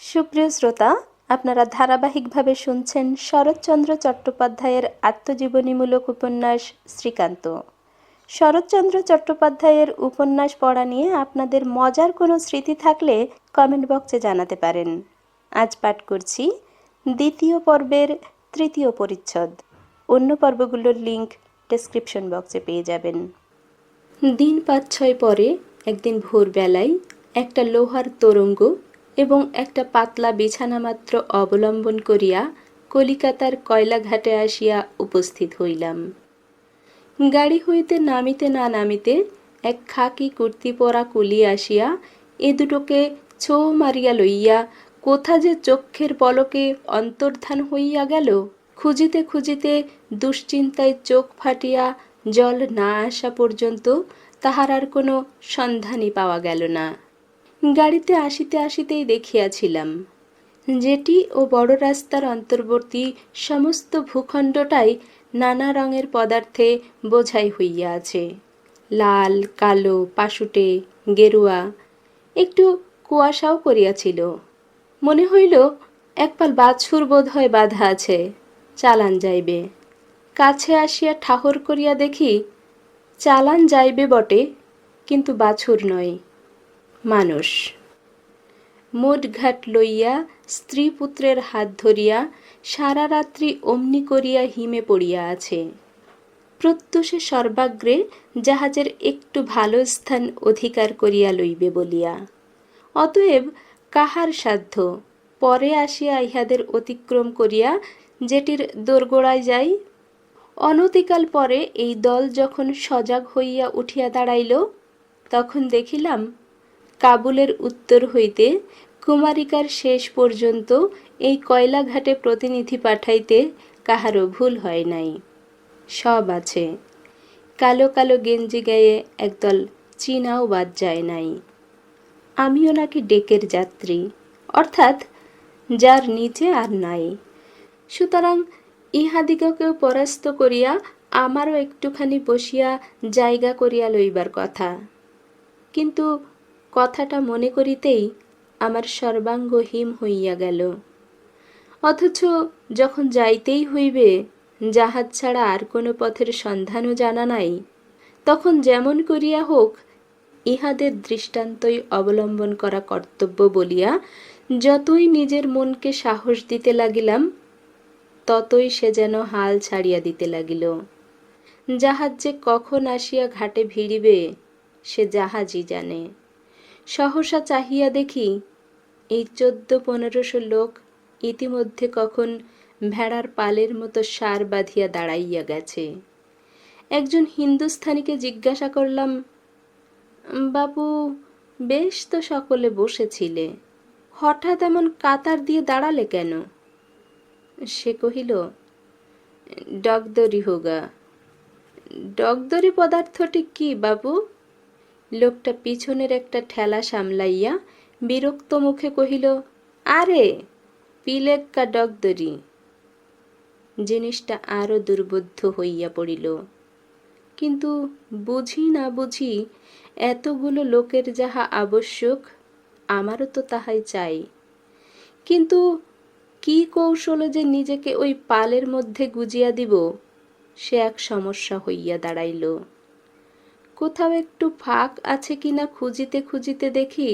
সুপ্রিয় শ্রোতা, আপনারা ধারাবাহিকভাবে শুনছেন শরৎচন্দ্র চট্টোপাধ্যায়ের আত্মজীবনীমূলক উপন্যাস শ্রীকান্ত। শরৎচন্দ্র চট্টোপাধ্যায়ের উপন্যাস পড়া নিয়ে আপনাদের মজার কোনো স্মৃতি থাকলে কমেন্ট বক্সে জানাতে পারেন। আজ পাঠ করছি দ্বিতীয় পর্বের তৃতীয় পরিচ্ছদ। অন্য পর্বগুলোর লিংক ডেসক্রিপশন বক্সে পেয়ে যাবেন। দিন পাঁচ ছয় পরে, একদিন ভোরবেলায়, একটা লোহার তোরঙ্গ এবং একটা পাতলা বিছানা মাত্র অবলম্বন করিয়া কলিকাতার কয়লাঘাটে আসিয়া উপস্থিত হইলাম। গাড়ি হইতে নামিতে না নামিতে এক খাকি কুর্তি পরা কুলি আসিয়া এ দুটোকে ছো মারিয়া লইয়া কোথা যে চক্ষের পলকে অন্তর্ধান হইয়া গেল, খুঁজিতে খুঁজিতে দুশ্চিন্তায় চোখ ফাটিয়া জল না আসা পর্যন্ত তাহার আর কোনো সন্ধানই পাওয়া গেল না। গাড়িতে আসিতে আসিতেই দেখিয়াছিলাম। যেটি ও বড় রাস্তার অন্তর্বর্তী সমস্ত ভূখণ্ডটাই নানা রঙের পদার্থে বোঝাই হইয়া আছে। লাল, কালো, পাশুটে, গেরুয়া, একটু কুয়াশাও করিয়াছিল। মনে হইল, একপাল বাছুর বোধ হয় বাধা আছে, চালান যাইবে। কাছে আসিয়া ঠাহর করিয়া দেখি, চালান যাইবে বটে, কিন্তু বাছুর নয়। মানুষ। মোটঘাট লইয়া স্ত্রী পুত্রের হাত ধরিয়া সারা রাত্রি অমনি করিয়া হিমে পড়িয়া আছে। প্রত্যুষে সর্বাগ্রে জাহাজের একটু ভালো স্থান অধিকার করিয়া লইবে বলিয়া। অতএব কাহার সাধ্য? পরে আসিয়া ইহাদের অতিক্রম করিয়া যেটির দোরগোড়ায় যাই। অনতিকাল পরে এই দল যখন সজাগ হইয়া উঠিয়া দাঁড়াইল, তখন দেখিলাম কাবুলের উত্তর হইতে, কুমারিকার শেষ পর্যন্ত এই কয়লাঘাটে প্রতিনিধি পাঠাইতে কাহারও ভুল হয় নাই। সব আছে। কালো কালো গেঞ্জি গায়ে একদল চীনাও বাদ যায় নাই। আমিও নাকি ডেকের যাত্রী, অর্থাৎ যার নিচে আর নাই। সুতরাং ইহাদিগকেও পরাস্ত করিয়া আমারও একটুখানি বসিয়া জায়গা করিয়া লইবার কথা। কিন্তু কথাটা মনে করিতেই আমার সর্বাঙ্গ হিম হইয়া গেল। অথচ যখন যাইতেই হইবে, জাহাজ ছাড়া আর কোনো পথের সন্ধানও জানা নাই, তখন যেমন করিয়া হোক, ইহাদের দৃষ্টান্তই অবলম্বন করা কর্তব্য বলিয়া যতই নিজের মনকে সাহস দিতে লাগিলাম, ততই সে যেন হাল ছাড়িয়া দিতে লাগিল। জাহাজ যে কখন আসিয়া ঘাটে ভিড়িবে, সে জাহাজই জানে। সহসা চাহিয়া দেখি এই চোদ্দ পনেরোশো লোক ইতিমধ্যে কখন ভেড়ার পালের মতো সার বাঁধিয়া দাঁড়াইয়া গেছে। একজন হিন্দুস্থানীকে জিজ্ঞাসা করলাম, বাবু, বেশ তো সকলে বসেছিলে, হঠাৎ এমন কাতার দিয়ে দাঁড়ালে কেন? সে কহিল ডগদরি হোগা। ডগদরি পদার্থটি কি, বাবু? লোকটা পিছনের একটা ঠেলা সামলাইয়া বিরক্ত মুখে কহিল, আরে, পিলেক্কা ডগদরি! জিনিসটা আরও দুর্বোধ্য হইয়া পড়িল। কিন্তু বুঝি না বুঝি এতগুলো লোকের যাহা আবশ্যক, আমারও তো তাহাই চাই। কিন্তু কি কৌশলে যে নিজেকে ওই পালের মধ্যে গুজিয়া দিব, সে এক সমস্যা হইয়া দাঁড়াইল। কোথাও একটু ফাঁক আছে কিনা খুঁজিতে খুঁজিতে দেখি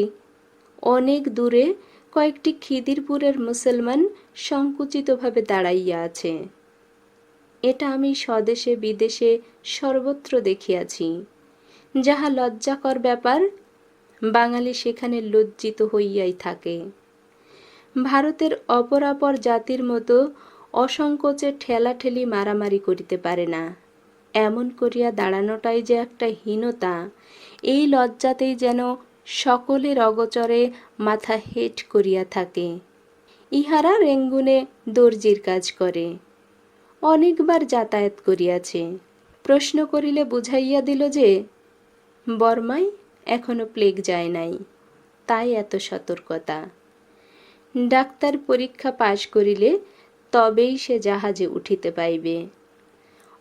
অনেক দূরে কয়েকটি খিদিরপুরের মুসলমান সংকুচিতভাবে দাঁড়াইয়া আছে। এটা আমি স্বদেশে বিদেশে সর্বত্র দেখিয়াছি। যাহা লজ্জাকর ব্যাপার, বাঙালি সেখানে লজ্জিত হইয়াই থাকে। ভারতের অপরাপর জাতির মতো অসংকোচে ঠেলাঠেলি মারামারি করিতে পারে না। এমন করিয়া দাঁড়ানোটাই যে একটা হীনতা, এই লজ্জাতেই যেন সকলের অগচরে মাথা হেট করিয়া থাকে। ইহারা রেঙ্গুনে দর্জির কাজ করে, অনেকবার যাতায়াত করিয়াছে। প্রশ্ন করিলে বুঝাইয়া দিল যে বর্মায় এখনও প্লেগ যায় নাই, তাই এত সতর্কতা। ডাক্তার পরীক্ষা পাশ করিলে তবেই সে জাহাজে উঠিতে পাইবে।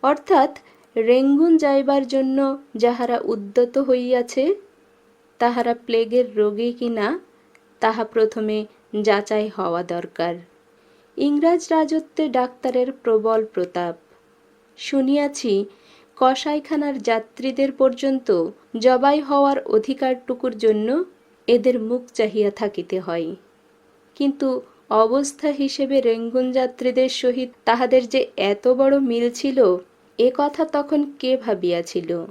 অর্থাৎ রেঙ্গুন যাইবার জন্য যাহারা উদ্যত হইয়াছে, তাহারা প্লেগের রোগী কিনা তাহা প্রথমে যাচাই হওয়া দরকার। ইংরাজ রাজত্বে ডাক্তারের প্রবল প্রতাপ। শুনিয়াছি, কসাইখানার যাত্রীদের পর্যন্ত জবাই হওয়ার অধিকারটুকুর জন্য এদের মুখ চাহিয়া থাকিতে হয়। কিন্তু অবস্থা হিসেবে রেঙ্গুন যাত্রীদের সহিত তাহাদের যে এত বড় মিল ছিল এ কথা তখন কে ভাবিয়াছিল?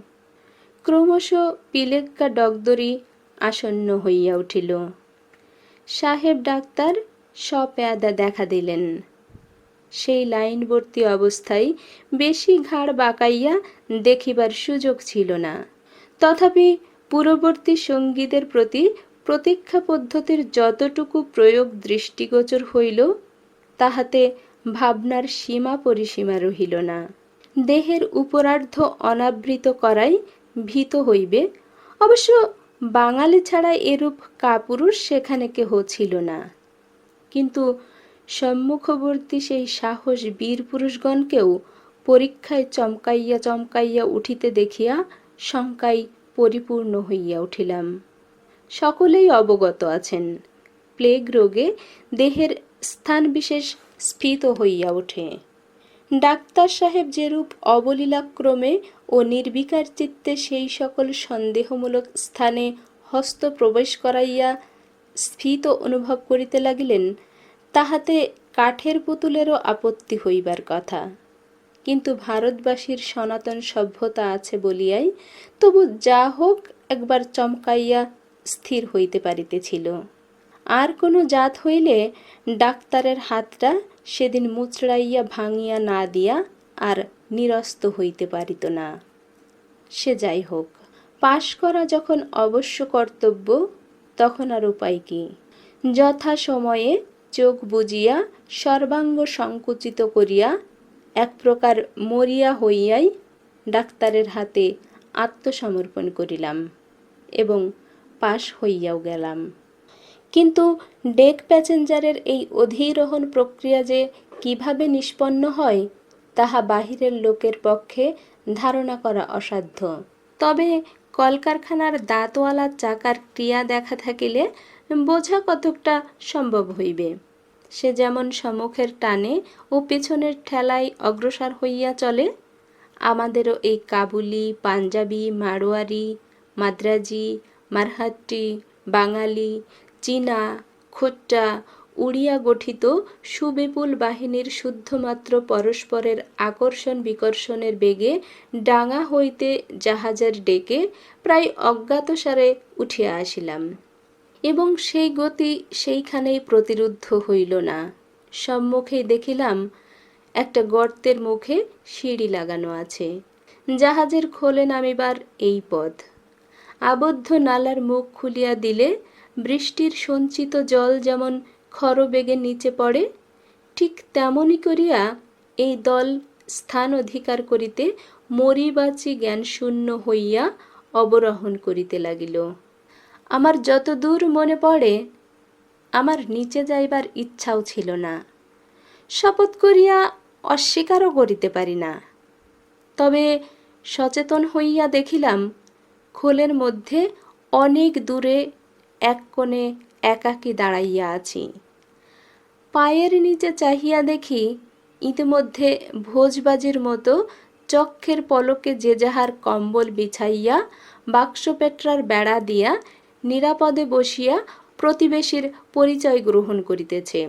ক্রমশ পিলেক্কা ডগদরি আসন্ন হইয়া উঠিল। সাহেব ডাক্তার সপেয়াদা দেখা দিলেন। সেই লাইনবর্তী অবস্থায় বেশি ঘাড় বাঁকাইয়া দেখিবার সুযোগ ছিল না। তথাপি পূর্ববর্তী সঙ্গীদের প্রতি প্রতীক্ষা পদ্ধতির যতটুকু প্রয়োগ দৃষ্টিগোচর হইল, তাহাতে ভাবনার সীমা পরিসীমা রহিল না। দেহের উপরার্ধ অনাবৃত করাই ভীত হইবে। অবশ্য বাঙালি ছাড়া এরূপ কাপুরুষ সেখানে কেহ ছিল না। কিন্তু সম্মুখবর্তী সেই সাহস বীর পুরুষগণকেও পরীক্ষায় চমকাইয়া চমকাইয়া উঠিতে দেখিয়া শঙ্কায় পরিপূর্ণ হইয়া উঠিলাম। সকলেই অবগত আছেন। প্লেগ রোগে দেহের স্থান বিশেষ স্ফীত হইয়া ওঠে। ডাক্তার সাহেব যেরূপ অবলীলাক্রমে ও নির্বিকার চিত্তে সেই সকল সন্দেহমূলক স্থানে হস্ত প্রবেশ করাইয়া স্ফীত অনুভব করিতে লাগিলেন, তাহাতে কাঠের পুতুলেরও আপত্তি হইবার কথা। কিন্তু ভারতবাসীর সনাতন সভ্যতা আছে বলিয়াই তবু যা হোক একবার চমকাইয়া স্থির হইতে পারিতেছিল। আর কোনো জাত হইলে ডাক্তারের হাতটা সেদিন মুচড়াইয়া ভাঙিয়া না দিয়া আর নিরস্ত হইতে পারিত না। সে যাই হোক, পাশ করা যখন অবশ্য কর্তব্য, তখন আর উপায় কি? যথা সময়ে চোখ বুজিয়া, সর্বাঙ্গ সংকুচিত করিয়া, এক প্রকার মরিয়া হইয়াই ডাক্তারের হাতে আত্মসমর্পণ করিলাম এবং পাশ হইয়াও গেলাম। কিন্তু ডেক প্যাসেঞ্জারের এই অধিরোহণ প্রক্রিয়া যে কীভাবে নিষ্পন্ন হয়, তাহা বাহিরের লোকের পক্ষে ধারণা করা অসাধ্য। তবে কলকারখানার দাঁতওয়ালা চাকার ক্রিয়া দেখা থাকিলে বোঝা কতকটা সম্ভব হইবে। সে যেমন সম্মুখের টানে ও পেছনের ঠেলায় অগ্রসর হইয়া চলে, আমাদেরও এই কাবুলি, পাঞ্জাবি মারোয়ারি মাদ্রাজি, মারহাট্টি, বাঙালি চীনা, খোট্টা, উড়িয়া গঠিত সুবিপুল বাহিনীর শুদ্ধমাত্র পরস্পরের আকর্ষণ বিকর্ষণের বেগে ডাঙা হইতে জাহাজের ডেকে প্রায় অজ্ঞাতসারে উঠিয়া আসিলাম। এবং সেই গতি সেইখানেই প্রতিরুদ্ধ হইল না। সম্মুখেই দেখিলাম একটা গর্তের মুখে সিঁড়ি লাগানো আছে। জাহাজের খোলে নামিবার এই পথ। আবদ্ধ নালার মুখ খুলিয়া দিলে বৃষ্টির সঞ্চিত জল যেমন খরবেগে নিচে পড়ে, ঠিক তেমনই করিয়া এই দল স্থান অধিকার করিতে মরিবাচি জ্ঞানশূন্য হইয়া অবরোহণ করিতে লাগিল। আমার যত দূর মনে পড়ে, আমার নিচে যাইবার ইচ্ছাও ছিল না। শপথ করিয়া অস্বীকারও করিতে পারি না। তবে সচেতন হইয়া দেখিলাম, খোলের মধ্যে অনেক দূরে এক কোণে একাকী দাঁড়াইয়া আছি। পায়ের নিচে চাহিয়া দেখি ইতিমধ্যে ভোজবাজির মতো চক্ষের পলকে যে যাহার কম্বল বিছাইয়া, বাক্সপেট্রার বেড়া দিয়া নিরাপদে বসিয়া প্রতিবেশীর পরিচয় গ্রহণ করিতেছে।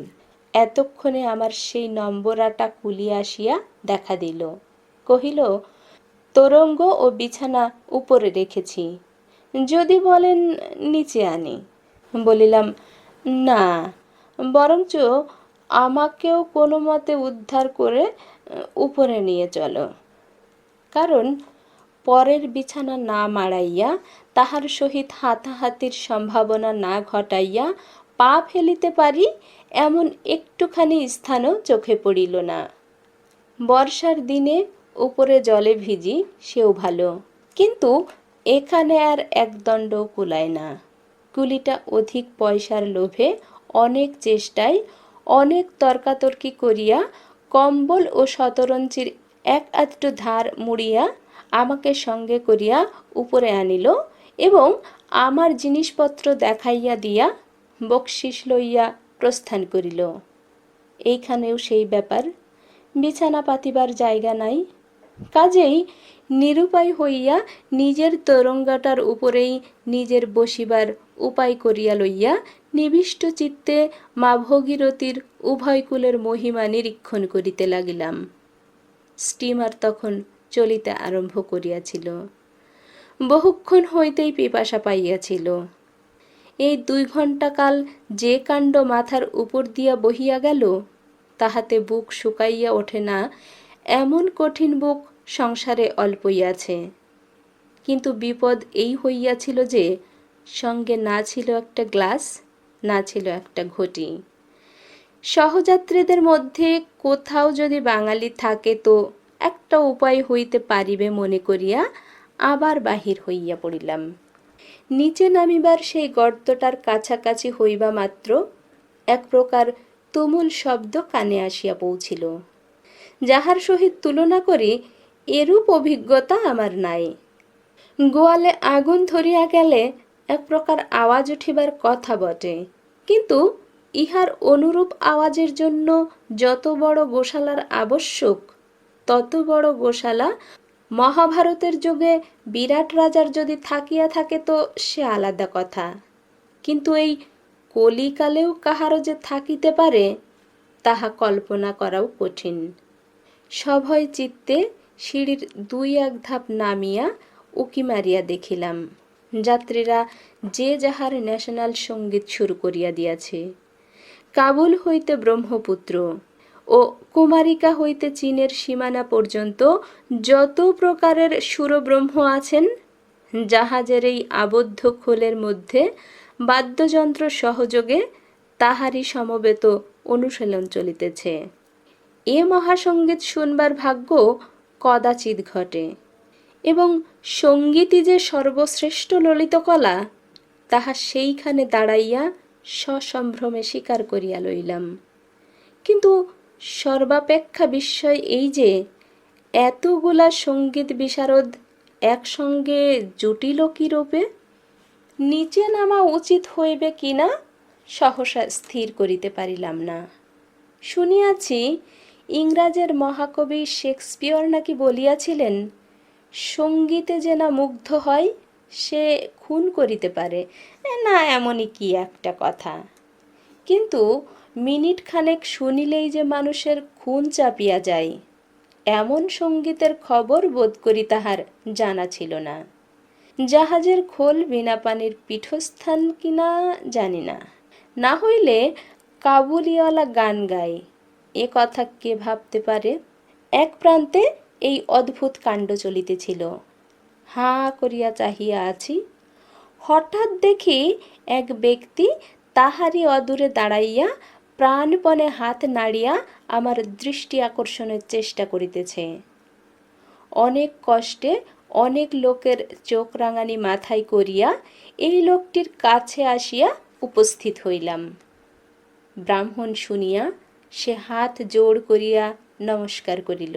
এতক্ষণে আমার সেই নম্বরাটা কুলিয়া আসিয়া দেখা দিল। কহিল, তোরঙ্গ ও বিছানা উপরে রেখেছি। যদি বলেন, নিচে আনি। বলিলাম, না। বরঞ্চ আমাকেও কোনো মতে উদ্ধার করে, উপরে নিয়ে চলো। কারণ, পরের বিছানা না মাড়াইয়া, তাহার সহিত হাতাহাতির সম্ভাবনা না ঘটাইয়া, পা ফেলিতে পারি, এমন একটুখানি স্থানও চোখে পড়িল না। বর্ষার দিনে উপরে জলে ভিজি, সেও ভালো। কিন্তু এখানে আর একদণ্ড কুলায় না। কুলিটা অধিক পয়সার লোভে অনেক চেষ্টায়, অনেক তর্কাতর্কি করিয়া কম্বল ও শতরঞ্চির এক আধটু ধার মুড়িয়া আমাকে সঙ্গে করিয়া উপরে আনিল এবং আমার জিনিসপত্র দেখাইয়া দিয়া বকশিস লইয়া প্রস্থান করিল। এইখানেও সেই ব্যাপার। বিছানা পাতিবার জায়গা নাই। কাজেই নিরুপায় হইয়া নিজের তরঙ্গাটার উপরেই নিজের বসিবার উপায় করিয়া লইয়া নিবিষ্ট চিত্তে মা ভগীরথীর উভয়কুলের মহিমা নিরীক্ষণ করিতে লাগিলাম। স্টিমার তখন চলিতে আরম্ভ করিয়াছিল। বহুক্ষণ হইতেই পিপাসা পাইয়াছিল। এই দুই ঘণ্টা কাল যে কাণ্ড মাথার উপর দিয়া বহিয়া গেল, তাহাতে বুক শুকাইয়া ওঠে না এমন কঠিন বুক সংসারে অল্পই আছে। কিন্তু বিপদ এই হইয়াছিল যে, সঙ্গে না ছিল একটা গ্লাস, না ছিল একটা ঘটি। সহযাত্রীদের মধ্যে কোথাও যদি বাঙালি থাকে তো একটা উপায় হইতে পারিবে মনে করিয়া আবার বাহির হইয়া পড়িলাম। নিচে নামিবার সেই গর্তটার কাছাকাছি হইবা মাত্র এক প্রকার তুমুল শব্দ কানে আসিয়া পৌঁছিল। যাহার সহিত তুলনা করি, এরূপ অভিজ্ঞতা আমার নাই। গোয়ালে আগুন ধরিয়া গেলে এক প্রকার আওয়াজ উঠিবার কথা বটে। কিন্তু ইহার অনুরূপ আওয়াজের জন্য যত বড় গোশালার আবশ্যক, তত বড় গোশালা মহাভারতের যুগে বিরাট রাজার যদি থাকিয়া থাকে তো সে আলাদা কথা। কিন্তু এই কলিকালেও কাহারও যে থাকিতে পারে, তাহা কল্পনা করাও কঠিন। সভয় চিত্তে সিঁড়ির দুই এক ধাপ নামিয়া উকি মারিয়া দেখিলাম। যাত্রীরা যে যাহার ন্যাশনাল সংগীত শুরু করিয়া দিয়াছে। কাবুল হইতে ব্রহ্মপুত্র ও কুমারিকা হইতে চীনের সীমানা পর্যন্ত যত প্রকারের সুরব্রহ্ম আছেন, জাহাজের এই আবদ্ধ খোলের মধ্যে বাদ্যযন্ত্র সহযোগে তাহারই সমবেত অনুশীলন চলিতেছে। এ মহাসঙ্গীত শুনবার ভাগ্য কদাচিৎ ঘটে। এবং সঙ্গীতই যে সর্বশ্রেষ্ঠ ললিত কলা, তাহা সেইখানে দাঁড়াইয়া সসম্ভ্রমে স্বীকার করিয়া লইলাম। কিন্তু সর্বাপেক্ষা বিস্ময় এই যে, এতগুলা সংগীত বিশারদ একসঙ্গে জটিল কি রূপে নিচে নামা উচিত হইবে কিনা সহসা স্থির করিতে পারিলাম না। শুনিয়াছি ইংরাজের মহাকবি শেক্সপিয়র নাকি বলিয়াছিলেন, সঙ্গীতে যে না মুগ্ধ হয়, সে খুন করিতে পারে। না, এমনই কি একটা কথা। কিন্তু মিনিট খানেক শুনিলেই যে মানুষের খুন চাপিয়া যায়, এমন সঙ্গীতের খবর বোধ করি তাহার জানা ছিল না। জাহাজের খোল বিনা পানির পীঠস্থান কিনা জানি না। না হইলে কাবুলিওয়ালা গান গায়। এ কথা কে ভাবতে পারে? এক প্রান্তে এই অদ্ভুত কাণ্ড চলিতেছিল। হাঁ করিয়া চাহিয়া আছি। হঠাৎ দেখি এক ব্যক্তি তাহারই অদূরে দাঁড়াইয়া প্রাণপণে হাত নাড়িয়া আমার দৃষ্টি আকর্ষণের চেষ্টা করিতেছে। অনেক কষ্টে অনেক লোকের চোখ রাঙানি মাথায় করিয়া এই লোকটির কাছে আসিয়া উপস্থিত হইলাম। ব্রাহ্মণ শুনিয়া সে হাত জোড় করিয়া নমস্কার করিল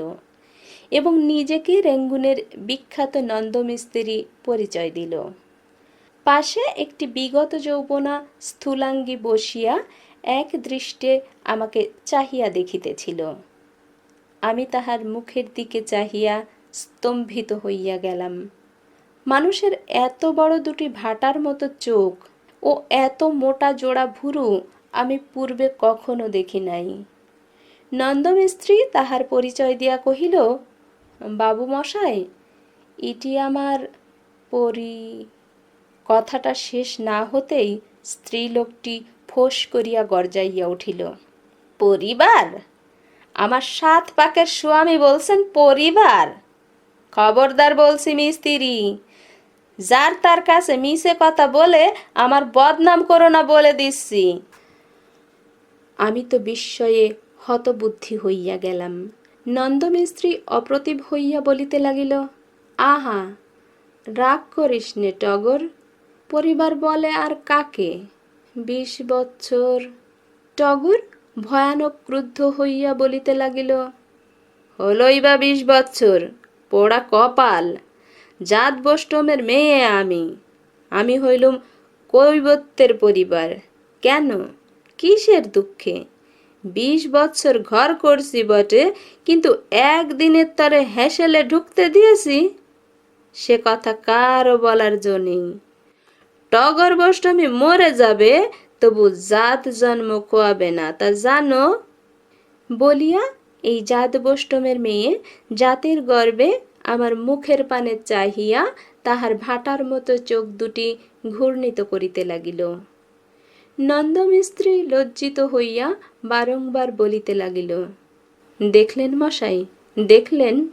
এবং নিজেকে রেঙ্গুনের বিখ্যাত নন্দমিস্ত্রি পরিচয় দিল। পাশে একটি বিগত যৌবনা স্থূলাঙ্গী বসিয়া এক দৃষ্টে আমাকে চাহিয়া দেখিতেছিল। আমি তাহার মুখের দিকে চাহিয়া স্তম্ভিত হইয়া গেলাম। মানুষের এত বড় দুটি ভাটার মতো চোখ ও এত মোটা জোড়া ভুরু আমি পূর্বে কখনো দেখি নাই। নন্দমিস্ত্রি তাহার পরিচয় দিয়া কহিল, বাবু মশাই ইটি আমার পরি কথাটা শেষ না হতেই স্ত্রীলোকটি ফোঁস করিয়া গর্জাইয়া উঠিল, পরিবার? আমার সাত পাকের স্বামী বলছেন পরিবার? খবরদার বলছি মিস্ত্রি যার তার কাছে মিশে কথা বলে আমার বদনাম করো না বলে দিচ্ছি। আমি তো বিস্ময়ে হতবুদ্ধি হইয়া গেলাম। নন্দমিস্ত্রি অপ্রতিভ হইয়া বলিতে লাগিল, আহা, রাগ করিস নে টগর, পরিবার বলে আর কাকে? বিশ বৎসর। টগর ভয়ানক ক্রুদ্ধ হইয়া বলিতে লাগিল, হলই বা বিশ বৎসর, পোড়া কপাল, জাত বষ্টমের মেয়ে আমি। আমি হইলুম কৈবত্যের পরিবার। কেন? কিসের দুঃখে? বিশ বৎসর ঘর করছি বটে, কিন্তু একদিনের তরে হেসেলে ঢুকতে দিয়েছি। সে কথা কারও বলার জো নেই। টগর বষ্টমী মরে যাবে, তবু জাত জন্ম কোয়াবে না, তা জানো? বলিয়া এই জাত বষ্টমের মেয়ে জাতির গর্বে আমার মুখের পানে চাহিয়া তাহার ভাটার মতো চোখ দুটি ঘূর্ণিত করিতে লাগিল। নন্দমিস্ত্রি লজ্জিত হইয়া বারংবার বলিতে লাগিল, দেখলেন মশাই, দেখলেন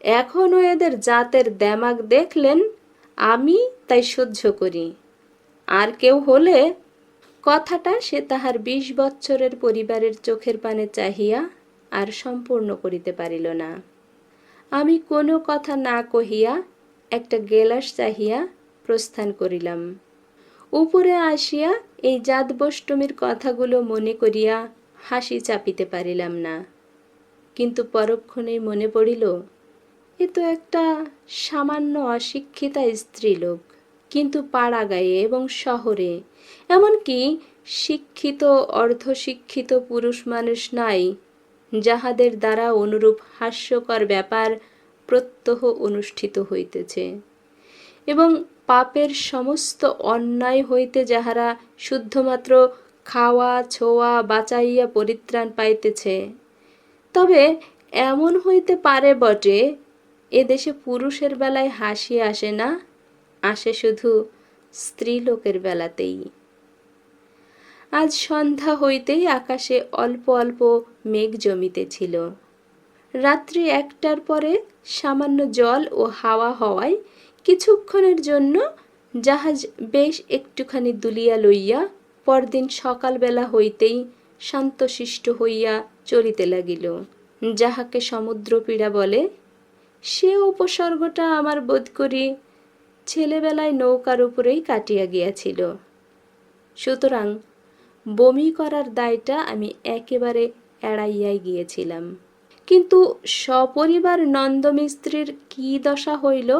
এখনও এদের জাতের দেমাগ দেখলেন, আমি তাই সহ্য করি। আর কেউ হলে? কথাটা সে তাহার বিশ বৎসরের পরিবারের চোখের পানে চাহিয়া আর সম্পূর্ণ করিতে পারিল না। আমি কোনো কথা না কহিয়া একটা গেলাস চাহিয়া প্রস্থান করিলাম। উপরে আসিয়া এই জাতবষ্টমীর কথাগুলো মনে করিয়া হাসি চাপিতে পারিলাম না। কিন্তু পরক্ষণেই মনে পড়িল, এ তো একটা সামান্য অশিক্ষিতা স্ত্রীলোক, কিন্তু পাড়া গায়ে এবং শহরে, এমনকি শিক্ষিত, অর্ধশিক্ষিত পুরুষ মানুষ নাই, যাহাদের দ্বারা অনুরূপ হাস্যকর ব্যাপার প্রত্যহ অনুষ্ঠিত হইতেছে। এবং পাপের সমস্ত অন্যায় হইতে যাহারা শুদ্ধমাত্র খাওয়া, ছোঁয়া, বাঁচাইয়া পরিত্রাণ পাইতেছে। তবে এমন হইতে পারে বটে এদেশে পুরুষের বেলায় হাসি আসে না, আসে শুধু স্ত্রীলোকের বেলাতেই। আজ সন্ধ্যা হইতেই আকাশে অল্প অল্প মেঘ জমিতেছিল। রাত্রি একটার পরে সামান্য জল ও হাওয়া হওয়ায় কিছুক্ষণের জন্য জাহাজ বেশ একটুখানি দুলিয়া লইয়া পরদিন সকালবেলা হইতেই শান্তশিষ্ট হইয়া চলিতে লাগিল। যাহাকে সমুদ্রপীড়া বলে, সে উপসর্গটা আমার বোধ করি ছেলেবেলায় নৌকার উপরেই কাটিয়া গিয়াছিল। সুতরাং বমি করার দায়টা আমি একেবারে এড়াইয়াই গিয়েছিলাম। কিন্তু সপরিবার নন্দমিস্ত্রির কি দশা হইল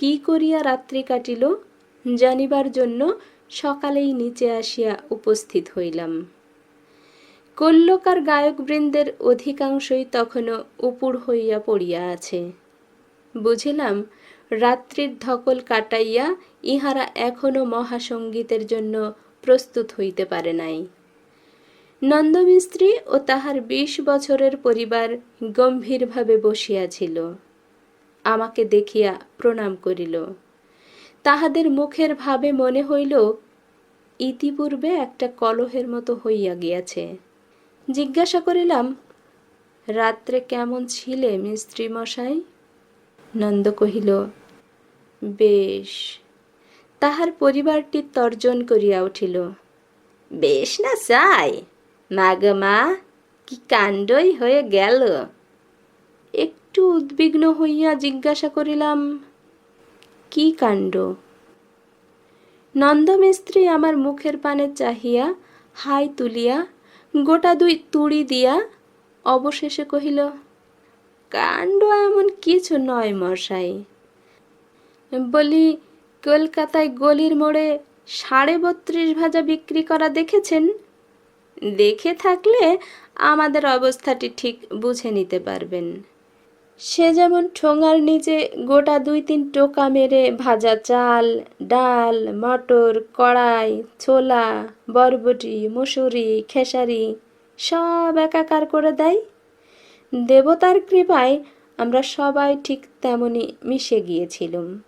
কি করিয়া রাত্রি কাটিল, জানিবার জন্য সকালেই নিচে আসিয়া উপস্থিত হইলাম। কল্যকার গায়কবৃন্দের অধিকাংশই তখনও উপুড় হইয়া পড়িয়া আছে। বুঝিলাম, রাত্রির ধকল কাটাইয়া ইহারা এখনও মহাসঙ্গীতের জন্য প্রস্তুত হইতে পারে নাই। নন্দমিস্ত্রি ও তাহার বিশ বছরের পরিবার গম্ভীরভাবে বসিয়াছিল আমাকে দেখিয়া প্রণাম করিল। তাহাদের মুখের ভাবে মনে হইল, ইতিপূর্বে একটা কলহের মতো হইয়া গিয়াছে। জিজ্ঞাসা করিলাম, রাত্রে কেমন ছিলে মিস্ত্রি মশাই? নন্দ কহিল, বেশ। তাহার পরিবারটি তর্জন করিয়া উঠিল, বেশ না চাই। মাগ মা, কি কাণ্ডই হয়ে গেল? একটু উদ্বিগ্ন হইয়া জিজ্ঞাসা করিলাম, কি কাণ্ড? নন্দমিস্ত্রি আমার মুখের পানে চাহিয়া, হাই তুলিয়া, গোটা দুই তুড়ি দিয়া অবশেষে কহিল, কাণ্ড এমন কিছু নয় মশাই। বলি, কলকাতায় গলির মোড়ে সাড়ে বত্রিশ ভাজা বিক্রি করা দেখেছেন? দেখে থাকলে আমাদের অবস্থাটি ঠিক বুঝে নিতে পারবেন। সে যেমন ঠোঙার নিচে গোটা দুই তিন টোকা মেরে ভাজা চাল, ডাল, মটর, কড়াই, ছোলা, বরবটি, মুসুরি, খেসারি সব একাকার করে দেয়। দেবতার কৃপায় আমরা সবাই ঠিক তেমনি মিশে গিয়েছিলাম।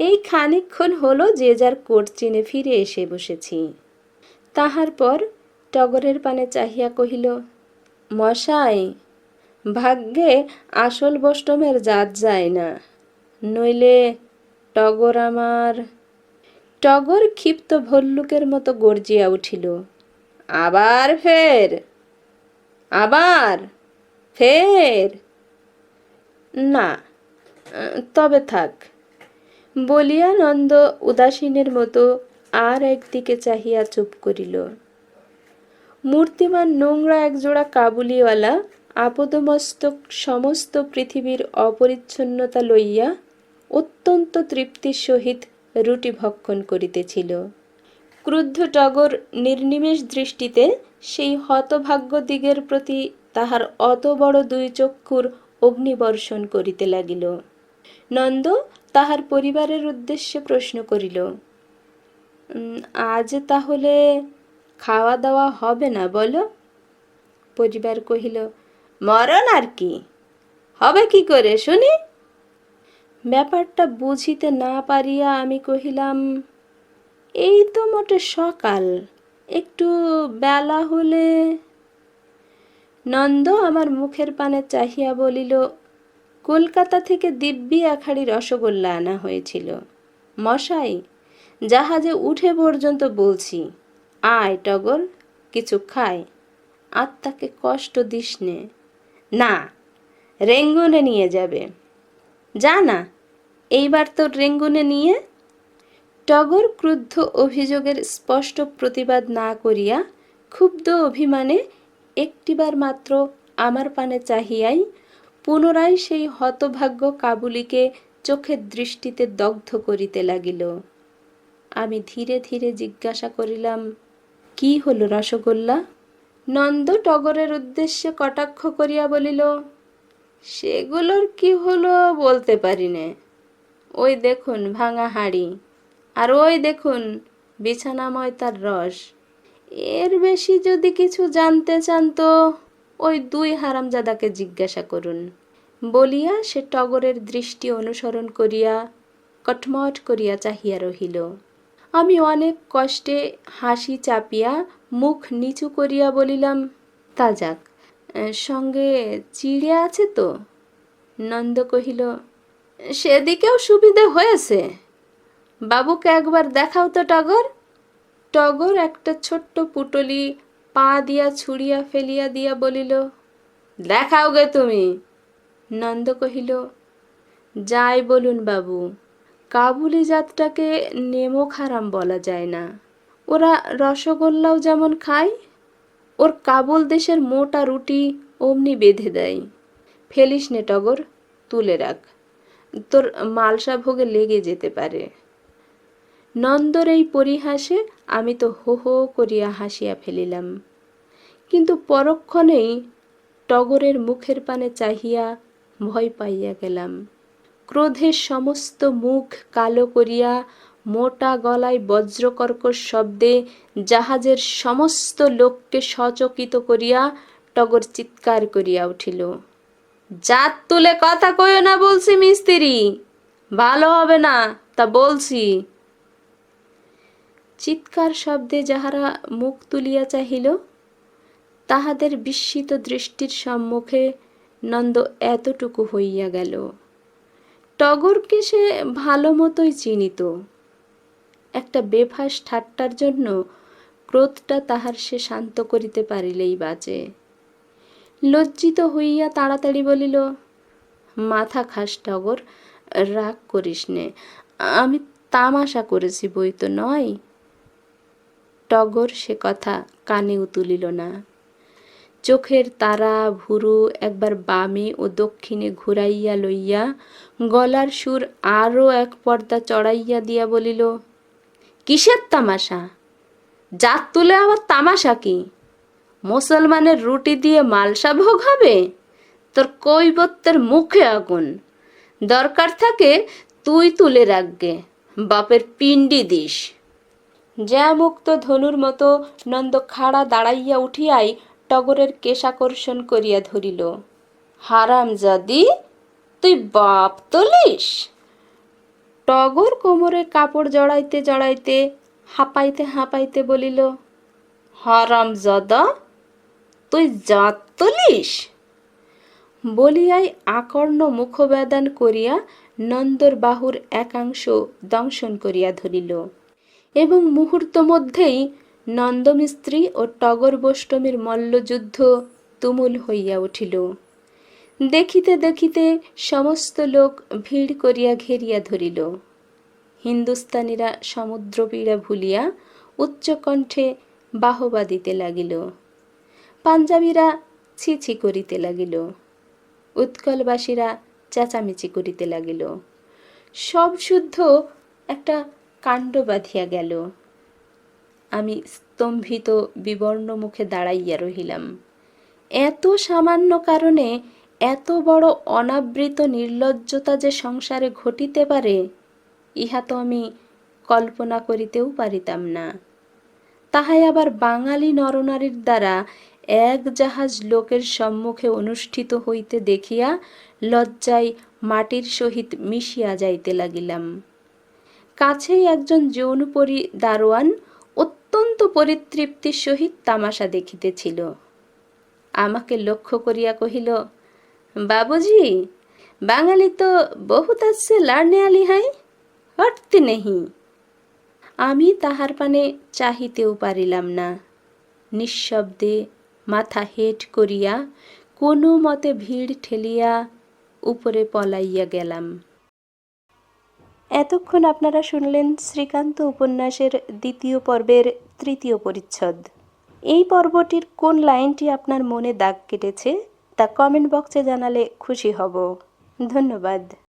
এই খানিকক্ষণ হলো যে যার কোট চিনে ফিরে এসে বসেছি। তাহার পর টগরের পানে চাহিয়া কহিল, মশাই ভাগ্যে আসল বষ্টমের জাত যায় না। নইলে টগর আমার। টগর ক্ষিপ্ত ভল্লুকের মতো গর্জিয়া উঠিল। আবার ফের। আবার ফের। না, তবে থাক। বলিয়া নন্দ উদাসীনের মতো আর একদিকে চাহিয়া চুপ করিল। মূর্তিমান নোংরা একজোড়া কাবুলিওয়ালা আপদমস্তক সমস্ত পৃথিবীর অপরিচ্ছন্নতা লইয়া অত্যন্ত তৃপ্তির সহিত রুটি ভক্ষণ করিতেছিল। ক্রুদ্ধ টগর নির্নিমেষ দৃষ্টিতে সেই হতভাগ্য দিগের প্রতি তাহার অত বড় দুই চক্ষুর অগ্নিবর্ষণ করিতে লাগিল। নন্দ তাহার পরিবারের উদ্দেশ্যে প্রশ্ন করিল "উম, আজ তাহলে খাওয়া দাওয়া হবে না বলো? পরিবার কহিল মরণ আর কি? হবে কি করে, শুনি? ব্যাপারটা বুঝিতে না পারিয়া আমি কহিলাম, এই তো মোটে সকাল, একটু বেলা হলে? নন্দ আমার মুখের পানে চাহিয়া বলিল, কলকাতা থেকে দিব্যি আখাড়ি রসগোল্লা আনা হয়েছিল। মশাই, জাহাজে উঠে পর্যন্ত বলছি, আয় টগর কিছু খায় আত্মাকে কষ্ট দিস নে। না, রেঙ্গুনে নিয়ে যাবে। যা না, এইবার তোর রেঙ্গুনে নিয়ে টগর ক্রুদ্ধ অভিযোগের স্পষ্ট প্রতিবাদ না করিয়া ক্ষুব্ধ অভিমানে একটিবার মাত্র আমার পানে চাহিয়াই পুনরায় সেই হতভাগ্য কাবুলিকে চোখের দৃষ্টিতে দগ্ধ করিতে লাগিল। আমি ধীরে ধীরে জিজ্ঞাসা করিলাম, কি হলো রসগোল্লা? নন্দ টগরের উদ্দেশ্যে কটাক্ষ করিয়া বলিল, সেগুলোর কি হলো বলতে পারি নে ওই দেখুন ভাঙা হাড়ি, আর ওই দেখুন বিছানাময় তার রস। এর বেশি যদি কিছু জানতে চান তো ওই দুই হারামজাদাকে জিজ্ঞাসা করুন। বলিয়া সে টগরের দৃষ্টি অনুসরণ করিয়া কটমট করিয়া চাহিয়া রহিল। আমি অনেক কষ্টে হাসি চাপিয়া মুখ নিচু করিয়া বলিলাম, তা যাক সঙ্গে চিড়ে আছে তো? নন্দ কহিল, সেদিকেও সুবিধে হয়েছে। বাবুকে একবার দেখাও তো টগর। টগর একটা ছোট্ট পুটলি পা দিয়া ছুড়িয়া ফেলিয়া দিয়া বলিল, দেখাও গে তুমি। নন্দ কহিল, যাই বলুন বাবু, কাবুলি জাতটাকে নেমো খারাম বলা যায় না। ওরা রসগোল্লাও যেমন খায়, ওর কাবুল দেশের মোটা রুটি অমনি বেঁধে দেয়। ফেলিস নে টগর, তুলে রাখ। তোর মালসা ভোগে লেগে যেতে পারে। নন্দর এই পরিহাসে আমি তো হো হো করিয়া হাসিয়া ফেলিলাম। কিন্তু পরক্ষণেই টগরের মুখের পানে চাহিয়া ভয় পাইয়া গেলাম। ক্রোধের সমস্ত মুখ কালো করিয়া মোটা গলায় বজ্রকর্কশ শব্দে জাহাজের সমস্ত লোককে সচকিত করিয়া টগর চিৎকার করিয়া উঠিল। জাত তুলে কথা কইও না বলছি মিস্ত্রি, ভালো হবে না তা বলছি। চিৎকার শব্দে যাহারা মুখ তুলিয়া চাহিল, তাহাদের বিস্মিত দৃষ্টির সম্মুখে নন্দ এতটুকু হইয়া গেল। টগরকে সে ভালো মতোই চিনিত। একটা বেফাস ঠাট্টার জন্য ক্রোধটা তাহার সে শান্ত করিতে পারিলেই বাজে। লজ্জিত হইয়া তাড়াতাড়ি বলিল, মাথা খাস টগর, রাগ করিস নে। আমি তামাশা করেছি, বই তো নয় টগর সে কথা কানেও তুলিল না। চোখের তারা ভুরু একবার বামে ও দক্ষিণে ঘুরাইয়া লইয়া গলার সুর আরও এক পর্দা চড়াইয়া দিয়া বলিল কিসের তামাশা? জাত তুলে আবার তামাশা কি? মুসলমানের রুটি দিয়ে মালসা ভোগ হবে? তোর কৈবত্যের মুখে আগুন। দরকার থাকে তুই তুলে রাখগে, বাপের পিণ্ডি দিস। মুক্ত ধনুর মতো নন্দ খাড়া দাঁড়াইয়া উঠিয়াই টগরের কেশাকর্ষণ করিয়া ধরিল হারাম জাদি তুই বাপ তুলিস? টগর কোমরে কাপড় জড়াইতে জড়াইতে হাঁপাইতে হাঁপাইতে বলিল, হরম জাদা তুই জাত তুলিস? বলিয়াই আকর্ণ মুখবেদন করিয়া নন্দর বাহুর একাংশ দংশন করিয়া ধরিল এবং মুহূর্ত মধ্যেই নন্দমিস্ত্রি ও টগর বৈষ্টমীর মল্লযুদ্ধ তুমুল হইয়া উঠিল। দেখিতে দেখিতে সমস্ত লোক ভিড় করিয়া ঘেরিয়া ধরিল। হিন্দুস্তানিরা সমুদ্রপীড়া ভুলিয়া উচ্চকণ্ঠে বাহবা দিতে লাগিল। পাঞ্জাবিরা ছি ছি করিতে লাগিল। উৎকলবাসীরা চেঁচামেচি করিতে লাগিল। সব শুদ্ধ একটা কাণ্ড বাঁধিয়া গেল। আমি স্তম্ভিত বিবর্ণ মুখে দাঁড়াইয়া রহিলাম। এত সামান্য কারণে এত বড় অনাবৃত নির্লজ্জতা যে সংসারে ঘটিতে পারে, ইহা তো আমি কল্পনা করিতেও পারিতাম না। তাহাই আবার বাঙালি নরনারীর দ্বারা এক জাহাজ লোকের সম্মুখে অনুষ্ঠিত হইতে দেখিয়া লজ্জায় মাটির সহিত মিশিয়া যাইতে লাগিলাম। কাছেই একজন যৌনপরি দারোয়ান অত্যন্ত পরিতৃপ্তির সহিত তামাশা দেখিতেছিল। আমাকে লক্ষ্য করিয়া কহিল বাবুজি, বাঙালি তো বহুত আসছে লাড়নে আলি হাই হটতে নেহি। আমি তাহার পানে চাহিতেও পারিলাম না। নিঃশব্দে মাথা হেট করিয়া কোনো মতে ভিড় ঠেলিয়া উপরে পলাইয়া গেলাম। এতক্ষণ আপনারা শুনলেন শ্রীকান্ত উপন্যাসের দ্বিতীয় পর্বের তৃতীয় পরিচ্ছদ। এই পর্বটির কোন লাইনটি আপনার মনে দাগ কেটেছে তা কমেন্ট বক্সে জানালে খুশি হব। ধন্যবাদ।